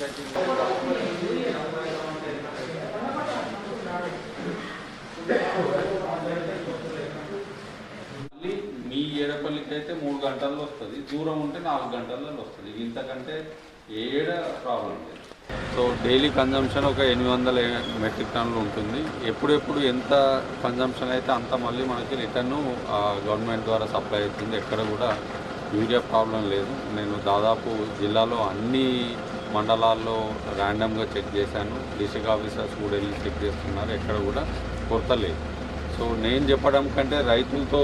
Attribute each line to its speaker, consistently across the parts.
Speaker 1: మళ్ళీ మీ ఏడపల్లికి అయితే మూడు గంటల్లో వస్తుంది. దూరం ఉంటే నాలుగు గంటల్లో వస్తుంది. ఇంతకంటే ఏడ ప్రాబ్లం లేదు. సో డైలీ కన్జంప్షన్ ఒక ఎనిమిది వందల మెట్రిక్ టన్నులు ఉంటుంది. ఎప్పుడెప్పుడు ఎంత కన్జంప్షన్ అయితే అంత మళ్ళీ మనకి రిటర్న్ గవర్నమెంట్ ద్వారా సప్లై అవుతుంది. ఎక్కడ కూడా యూరియా ప్రాబ్లం లేదు. నేను దాదాపు జిల్లాలో అన్ని మండలాల్లో ర్యాండమ్గా చెక్ చేశాను. డిస్ట్రిక్ట్ ఆఫీసర్స్ కూడా వెళ్ళి చెక్ చేస్తున్నారు. ఎక్కడ కూడా కొరత లేదు. సో నేను చెప్పడం కంటే రైతులతో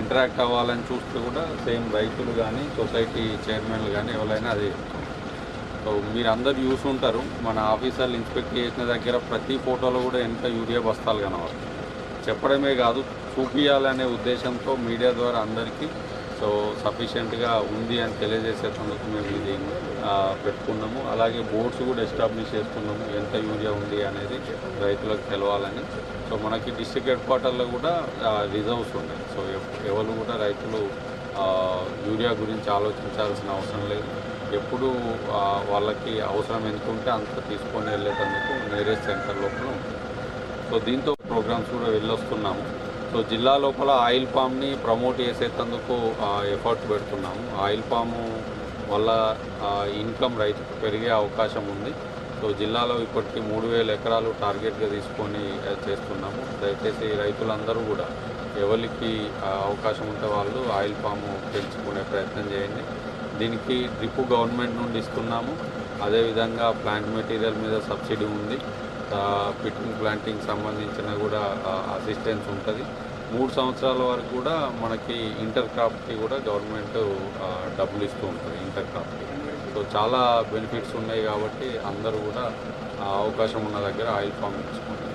Speaker 1: ఇంటరాక్ట్ అవ్వాలని చూస్తే కూడా సేమ్ రైతులు కానీ సొసైటీ చైర్మన్లు కానీ ఎవరైనా అదే సో మీరు అందరు చూసి ఉంటారు. మన ఆఫీసర్లు ఇన్స్పెక్ట్ చేసిన దగ్గర ప్రతి ఫోటోలో కూడా ఎంత యూరియా బస్తాలు కనబడతాయి చెప్పడమే కాదు చూపించాలనే ఉద్దేశంతో మీడియా ద్వారా అందరికీ సో సఫిషియెంట్గా ఉంది అని తెలియజేసేందుకు మేము ఇది పెట్టుకున్నాము. అలాగే బోర్డ్స్ కూడా ఎస్టాబ్లిష్ చేస్తున్నాము. ఎంత యూరియా ఉంది అనేది రైతులకు తెలవాలని. సో మనకి డిస్ట్రిక్ట్ హెడ్ క్వార్టర్లో కూడా రిజర్వ్స్ ఉన్నాయి. సో ఎవరు కూడా రైతులు యూరియా గురించి ఆలోచించాల్సిన అవసరం లేదు. ఎప్పుడు వాళ్ళకి అవసరం ఎంత ఉంటే అంత తీసుకొని వెళ్ళేటందుకు నేరెస్ట్ సెంటర్ లోపల ఉంటుంది సో దీంతో ప్రోగ్రామ్స్ కూడా వెళ్ళొస్తున్నాము. సో జిల్లా లోపల ఆయిల్ పామ్ని ప్రమోట్ చేసేటందుకు ఎఫర్ట్ పెడుతున్నాము ఆయిల్ పాము వల్ల ఇన్కమ్ రైతుకు పెరిగే అవకాశం ఉంది. సో జిల్లాలో ఇప్పటికీ మూడు వేల ఎకరాలు టార్గెట్గా తీసుకొని చేస్తున్నాము. దయచేసి రైతులందరూ కూడా ఎవరికి అవకాశం ఉంటే వాళ్ళు ఆయిల్ పాము పెంచుకునే ప్రయత్నం చేయండి. దీనికి డ్రిప్ గవర్నమెంట్ నుండి ఇస్తున్నాము. అదేవిధంగా ప్లాంట్ మెటీరియల్ మీద సబ్సిడీ ఉంది. పిట్టింగ్ ప్లాంటింగ్ సంబంధించిన కూడా అసిస్టెన్స్ ఉంటుంది. మూడు సంవత్సరాల వరకు కూడా మనకి ఇంటర్ క్రాప్కి కూడా గవర్నమెంట్ డబ్బులు ఇస్తూ ఉంటుంది ఇంటర్ క్రాప్కి సో చాలా బెనిఫిట్స్ ఉన్నాయి కాబట్టి అందరూ కూడా అవకాశం ఉన్న దగ్గర ఆయిల్ ఫామ్ ఇచ్చుకుంటారు